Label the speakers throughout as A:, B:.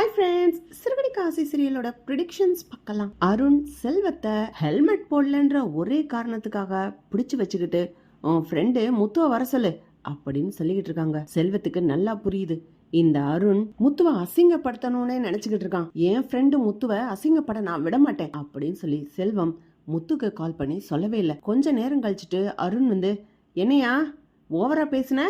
A: Hi friends சிறுகடி காசி சீரியலோட ப்ரிடிக்ஷன்ஸ் பார்க்கலாம். அருண் செல்வத்தை ஹெல்மெட் போடலன்ற ஒரே காரணத்துக்காக பிடிச்சு வச்சுக்கிட்டு உன் ஃப்ரெண்டு முத்துவ வர சொல்லு அப்படின்னு சொல்லிக்கிட்டு இருக்காங்க. செல்வத்துக்கு நல்லா புரியுது. இந்த அருண் முத்துவை அசிங்கப்படுத்தணும்னே நினைச்சுக்கிட்டு இருக்கான். என் ஃப்ரெண்டு முத்துவை அசிங்கப்பட நான் விட மாட்டேன் அப்படின்னு சொல்லி செல்வம் முத்துக்கு கால் பண்ணி சொல்லவே இல்லை. கொஞ்ச நேரம் கழிச்சிட்டு அருண் வந்து என்னையா ஓவரா பேசுன?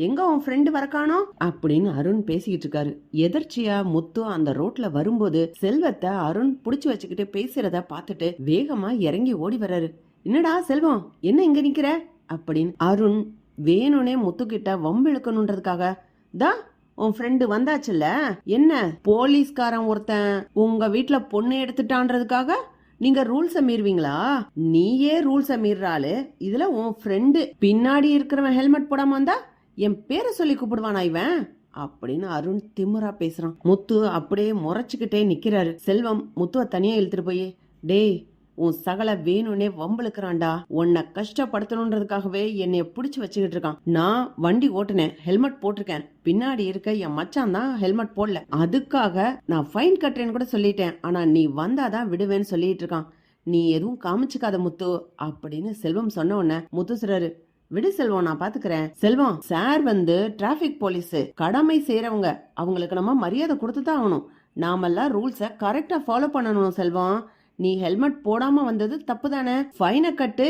A: எங்க உன் ஃப்ரெண்டு வரக்கானோ? அப்படின்னு அருண் பேசிக்கிட்டு இருக்காரு. எதர்ச்சியா முத்து அந்த ரோட்ல வரும்போது செல்வத்தை அருண் புடிச்சு வச்சுக்கிட்டு பேசுறத பார்த்துட்டு வேகமா இறங்கி ஓடி வர்றாரு. என்னடா செல்வம் என்ன இங்க நிக்கிற? அப்படின்னு அருண் வேணும்னே முத்து கிட்ட வம்பு இழுக்கணுன்றதுக்காக தா உன் ஃப்ரெண்டு வந்தாச்சுல்ல? என்ன போலீஸ்காரன் ஒருத்தன் உங்க வீட்டுல பொண்ணு எடுத்துட்டான்றதுக்காக? நீங்க ரூல்ஸ மீறுவீங்களா? நீயே ரூல்ஸ மீறாளு இதுல உன் ஃப்ரெண்டு பின்னாடி இருக்கிறவன் ஹெல்மெட் போடாம வந்தா என் பேரை சொல்லி கூப்பிடுவானா இவன்? அப்படின்னு அருண் திமுறா பேசுறான். முத்து அப்படியே முறைச்சுக்கிட்டே நிக்கிறாரு. செல்வம் முத்துவ தனியா இழுத்துட்டு போய் டேய் உன் சகல வேணும்னே வம்பளுக்குறான்டா உன்னை கஷ்டப்படுத்தணுன்றதுக்காகவே என்னைய பிடிச்சி வச்சுக்கிட்டு இருக்கான். நான் வண்டி ஓட்டுனேன் ஹெல்மெட் போட்டிருக்கேன். பின்னாடி இருக்க என் மச்சான் தான் ஹெல்மெட் போடல. அதுக்காக நான் ஃபைன் கட்டுறேன்னு கூட சொல்லிட்டேன். ஆனா நீ வந்தாதான் விடுவேன்னு சொல்லிட்டு இருக்கான். நீ எதுவும் காமிச்சுக்காத முத்து அப்படின்னு செல்வம் சொன்ன உடனே முத்து சொல்றாரு விடு செல்வம் நான் பாத்துக்கிறேன். செல்வம் சார் வந்து டிராபிக் போலீஸ் கடமை செய்யறவங்க அவங்களுக்கு நம்ம மரியாதை கொடுத்து தான் ஆகணும். நாமெல்லாம் ரூல்ஸை கரெக்டா ஃபாலோ பண்ணணும் செல்வம். நீ ஹெல்மெட் போடாம வந்தது தப்பு தானே? ஃபைனை கட்டு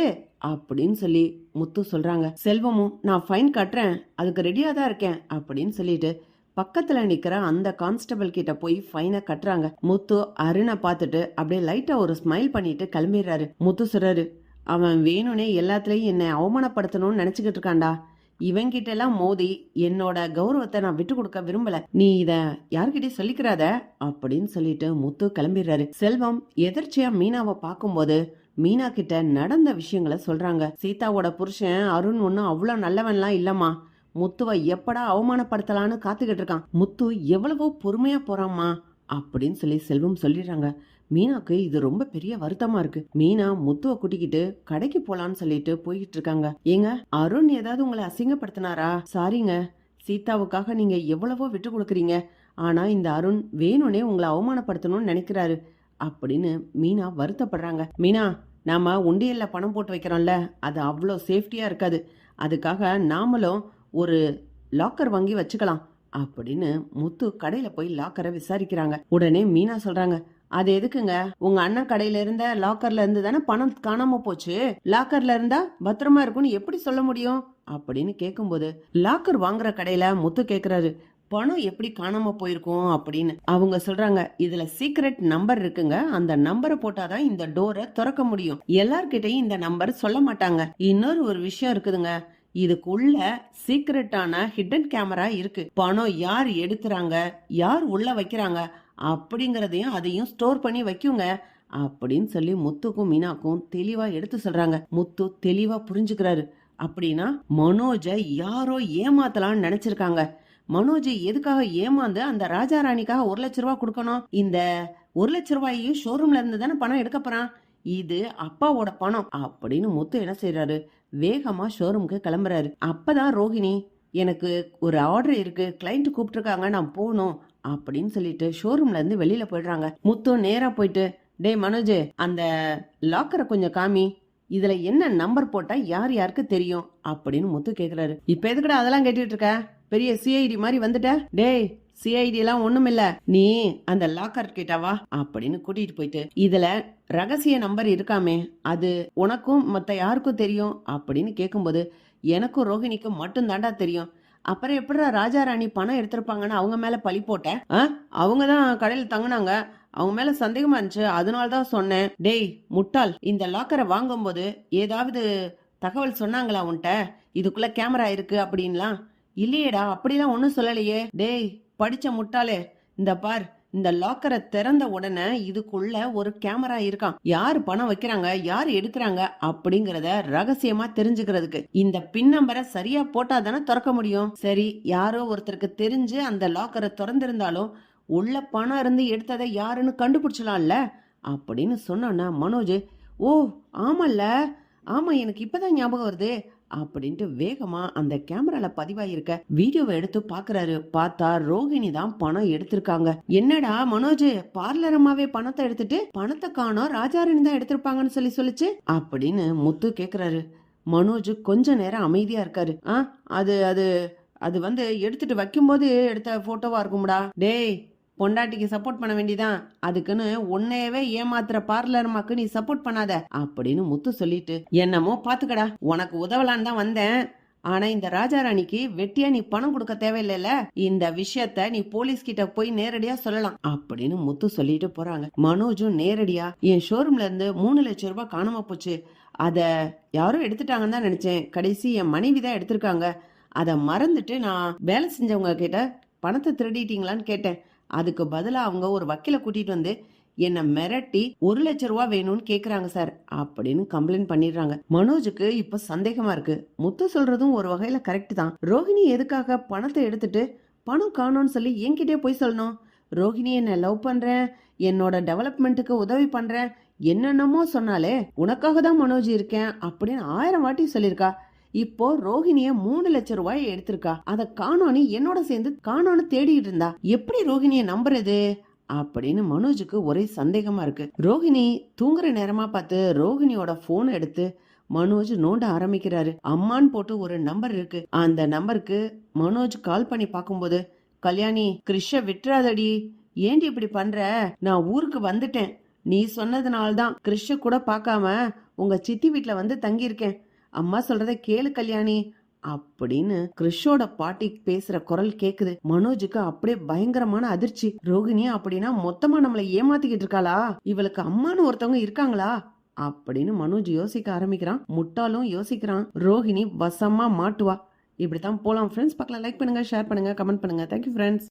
A: அப்படின்னு சொல்லி முத்து சொல்றாங்க. செல்வமும் நான் ஃபைன் கட்டுறேன். அதுக்கு ரெடியா தான் இருக்கேன் அப்படின்னு சொல்லிட்டு பக்கத்துல நிக்கிற அந்த கான்ஸ்டபிள் கிட்ட போய் ஃபைனை கட்டுறாங்க. முத்து அருணை பார்த்துட்டு அப்படியே லைட்டா ஒரு ஸ்மைல் பண்ணிட்டு கிளம்பிடுறாரு. முத்து சொல்றாரு அவன் வேணும்னே எல்லாத்துலேயும் என்னை அவமானப்படுத்தணும்னு நினச்சிக்கிட்டு இருக்கான்டா. இவங்கிட்ட எல்லாம் மோதி என்னோட கௌரவத்தை நான் விட்டு கொடுக்க விரும்பல. நீ இத யார்கிட்டயும் சொல்லிக்கிறாத? அப்படின்னு சொல்லிட்டு முத்து கிளம்பிடுறாரு. செல்வம் எதர்ச்சியா மீனாவை பார்க்கும்போது மீனா கிட்ட நடந்த விஷயங்களை சொல்றாங்க. சீதாவோட புருஷன் அருண் ஒன்னும் அவ்வளவு நல்லவன்லாம் இல்லம்மா. முத்துவை எப்படா அவமானப்படுத்தலான்னு காத்துக்கிட்டு இருக்கான். முத்து எவ்வளவோ பொறுமையா போறாம்மா அப்படின்னு சொல்லி செல்வம் சொல்லிடுறாங்க. மீனாக்கு இது ரொம்ப பெரிய வருத்தமா இருக்கு. மீனா முத்துவ கூட்டிக்கிட்டு கடைக்கு போலான்னு சொல்லிட்டு போய்கிட்டு இருக்காங்க. ஏங்க அருண் ஏதாவது உங்களை அசிங்கப்படுத்தினாரா? சாரிங்க சீதாவுக்காக நீங்க எவ்வளவோ விட்டு கொடுக்குறீங்க. ஆனா இந்த அருண் வேணும்னே உங்களை அவமானப்படுத்தணும்னு நினைக்கிறாரு. அப்படின்னு மீனா வருத்தப்படுறாங்க. மீனா நாம உண்டியல்ல பணம் போட்டு வைக்கிறோம்ல அது அவ்வளோ சேஃப்டியா இருக்காது. அதுக்காக நாமளும் ஒரு லாக்கர் வாங்கி வச்சுக்கலாம். அப்படின்னு முத்து கடையில போய் லாக்கரை விசாரிக்கிறாங்க. உடனே மீனா சொல்றாங்க அது எதுக்குங்க? உங்க அண்ணன் கடையில இருந்த லாக்கர்ல இருந்து தானே பணம் காணாம போச்சு? லாக்கர்ல இருந்தா பத்திரமா இருக்கும்னு எப்படி சொல்ல முடியும்? அப்படின்னு கேக்கும்போது லாக்கர் வாங்குற கடையில முத்து கேக்குறாரு பணம் எப்படி காணாம போயிருக்கும்? அப்படின்னு. அவங்க சொல்றாங்க இதுல சீக்ரெட் நம்பர் இருக்குங்க. அந்த நம்பரை போட்டாதான் இந்த டோரை திறக்க முடியும். எல்லார்கிட்டையும் இந்த நம்பர் சொல்ல மாட்டாங்க. இன்னொரு ஒரு விஷயம் இருக்குதுங்க. இதுக்குள்ள சீக்ரெட்டான ஹிடன் கேமரா இருக்கு. பணம் யார் எடுக்கிறாங்க யார் உள்ள வைக்கிறாங்க? அப்படிங்கிறதையும் அதையும் ஸ்டோர் பண்ணி வைக்குங்க. அப்படின்னு சொல்லி முத்துக்கும் மீனாக்கும் தெளிவா எடுத்து சொல்றாங்க. முத்து தெளிவா புரிஞ்சுக்கிறாரு. அப்படின்னா மனோஜை யாரோ ஏமாத்தலாம்னு நினைச்சிருக்காங்க. மனோஜை எதுக்காக ஏமாந்து அந்த ராஜா ராணிக்காக ஒரு லட்ச ரூபா கொடுக்கணும்? இந்த ஒரு லட்ச ரூபாயையும் ஷோரூம்ல இருந்து தானே பணம் எடுக்க போறான்? இது அப்பாவோட பணம். அப்படின்னு முத்து என்ன செய்யறாரு வேகமா ஷோரூமுக்கு கிளம்புறாரு. அப்பதான் ரோஹிணி எனக்கு ஒரு ஆர்டர் இருக்கு. கிளைண்ட் கூப்பிட்டுருக்காங்க. நான் போகணும். அப்படின்னு சொல்லிட்டு ஷோரூம்ல இருந்து வெளியில போயிடுறாங்க. முத்து நேரா போயிட்டு டேய் மனோஜ் அந்த லாக்கரை கொஞ்சம் காமி. இதுல என்ன நம்பர் போட்டா யார் யாருக்கு தெரியும்? அப்படின்னு முத்து கேக்குறாரு. இப்ப எதுக்குடா அதெல்லாம் கேட்டுட்டு இருக்க? பெரிய சிஐடி மாதிரி வந்துட்ட? டேய் சிஐடி எல்லாம் ஒண்ணுமில்ல நீ அந்த லாக்கர் கிட்ட வா அப்படின்னு கூட்டிட்டு போயிட்டு இதுல ரகசிய நம்பர் இருக்காமே. அது உனக்கும் மத்த யாருக்கும் தெரியும்? அப்படின்னு கேட்கும்போது எனக்கும் ரோஹிணிக்கும் மட்டும் தாண்டா தெரியும். அப்புறம் எப்படிடா ராஜா ராணி பணம் எடுத்திருப்பாங்கன்னு அவங்க மேலே பழி போட்டேன்? ஆ? அவங்க தான் கடையில் தங்கினாங்க. அவங்க மேல சந்தேகமா இருந்துச்சு. அதனால தான் சொன்னேன். டேய் முட்டாள் இந்த லாக்கரை வாங்கும்போது ஏதாவது தகவல் சொன்னாங்களா உன்கிட்ட? இதுக்குள்ள கேமரா இருக்கு அப்படின்லாம். இல்லையேடா அப்படிலாம் ஒன்றும் சொல்லலையே. டேய் படிச்ச முட்டாளே. இந்த பார் இந்த லாக்கரை திறந்த உடனே இதுக்குள்ள ஒரு கேமரா இருக்கான் யார் பணம் வைக்கிறாங்க? யார் எடுக்கிறாங்க? அப்படிங்கறத ரகசியமா தெரிஞ்சுக்கிறதுக்கு. இந்த பின் நம்பரை சரியா போட்டா தானே திறக்க முடியும். சரி யாரோ ஒருத்தருக்கு தெரிஞ்சு அந்த லாக்கரை திறந்திருந்தாலும் உள்ள பணம் இருந்து எடுத்ததை யாருன்னு கண்டுபிடிச்சலாம்ல அப்படின்னு சொன்னோன்னா மனோஜ் ஓ ஆமல்ல. ஆமா எனக்கு இப்பதான் ஞாபகம் வருது. அப்படின்ட்டு வேகமா அந்த கேமரால பதிவாயிருக்க வீடியோவை எடுத்து பாக்குறாரு. பார்த்தா ரோஹிணி தான் பணம் எடுத்திருக்காங்க. என்னடா மனோஜ் பார்லர் அம்மாவே பணத்தை எடுத்துட்டு பணத்தை காணோம் ராஜாரணி தான் எடுத்திருப்பாங்கன்னு சொல்லி சொல்லிச்சு அப்படின்னு முத்து கேக்குறாரு. மனோஜ் கொஞ்ச நேரம் அமைதியா இருக்காரு. ஆ அது அது அது வந்து எடுத்துட்டு வைக்கும்போது எடுத்த போட்டோவா இருக்கும்டா. டேய் பொண்டாட்டிக்கு சப்போர்ட் பண்ண வேண்டியதான் அதுக்குன்னு உன்னையவே ஏமாத்துற பார்லர்மாக்கு நீ சப்போர்ட் பண்ணாத அப்படின்னு முத்து சொல்லிட்டு என்னமோ பாத்துக்கடா உனக்கு உதவலான்னு தான் வந்தேன். ஆனா இந்த ராஜாராணிக்கு வெட்டியா நீ பணம் கொடுக்க தேவையில்லைல? இந்த விஷயத்த நீ போலீஸ் கிட்ட போய் நேரடியா சொல்லலாம் அப்படின்னு முத்து சொல்லிட்டு போறாங்க. மனோஜும் நேரடியா என் ஷோரூம்ல இருந்து மூணு லட்சம் ரூபாய் காணாம போச்சு. அத யாரும் எடுத்துட்டாங்கன்னு தான் நினைச்சேன். கடைசி என் மனைவி தான் எடுத்திருக்காங்க. அதை மறந்துட்டு நான் வேலை செஞ்சவங்க கிட்ட பணத்தை திருடிட்டீங்களான்னு கேட்டேன். அதுக்கு பதிலாக அவங்க ஒரு வக்கீல கூட்டிட்டு வந்து என்னை மிரட்டி ஒரு லட்ச ரூபா வேணும்னு கேட்குறாங்க சார். அப்படின்னு கம்ப்ளைண்ட் பண்ணிடுறாங்க. மனோஜுக்கு இப்போ சந்தேகமா இருக்கு. முத்து சொல்றதும் ஒரு வகையில் கரெக்ட் தான். ரோஹிணி எதுக்காக பணத்தை எடுத்துட்டு பணம் காணோம்னு சொல்லி என்கிட்டயே போய் சொல்லணும். ரோஹிணி என்னை லவ் பண்ணுறேன் என்னோட டெவலப்மெண்ட்டுக்கு உதவி பண்ணுறேன் என்னென்னமோ சொன்னாலே உனக்காக தான் மனோஜ் இருக்கேன் அப்படின்னு ஆயிரம் வாட்டி சொல்லியிருக்கா. இப்போ ரோஹிணிய மூணு லட்சம் ரூபாய் எடுத்திருக்கா. அத காணோன்னு என்னோட சேர்ந்து காணோன்னு தேடிட்டு இருந்தா. எப்படி ரோஹிணிய நம்புறது? அப்படின்னு மனோஜுக்கு ஒரே சந்தேகமா இருக்கு. ரோஹிணி தூங்குற நேரமா பார்த்து ரோஹிணியோட போன் எடுத்து மனோஜ் நோண்ட ஆரம்பிக்கிறாரு. அம்மான்னு போட்டு ஒரு நம்பர் இருக்கு. அந்த நம்பருக்கு மனோஜ் கால் பண்ணி பார்க்கும்போது கல்யாணி கிருஷ்ஷ விட்டுறாதடி ஏண்டி இப்படி பண்ற? நான் ஊருக்கு வந்துட்டேன். நீ சொன்னதுனால தான் கூட பார்க்காம உங்க சித்தி வீட்டுல வந்து தங்கியிருக்கேன். அம்மா சொல்றத கேளு கல்யாணி அப்படின்னு கிறிஷோட பாட்டி பேசுற குரல் கேக்குது. மனோஜுக்கு அப்படியே பயங்கரமான அதிர்ச்சி. ரோகிணி அப்படின்னா மொத்தமா நம்மளை ஏமாத்திக்கிட்டு இருக்காளா? இவளுக்கு அம்மான்னு ஒருத்தவங்க இருக்காங்களா? அப்படின்னு மனோஜ் யோசிக்க ஆரம்பிக்கிறான். முட்டாளும் யோசிக்கிறான். ரோஹிணி வசமா மாட்டுவா. இப்படித்தான் போலாம். ஃப்ரெண்ட்ஸ் பக்கம் லைக் பண்ணுங்க ஷேர் பண்ணுங்க கமெண்ட் பண்ணுங்க. Thank you friends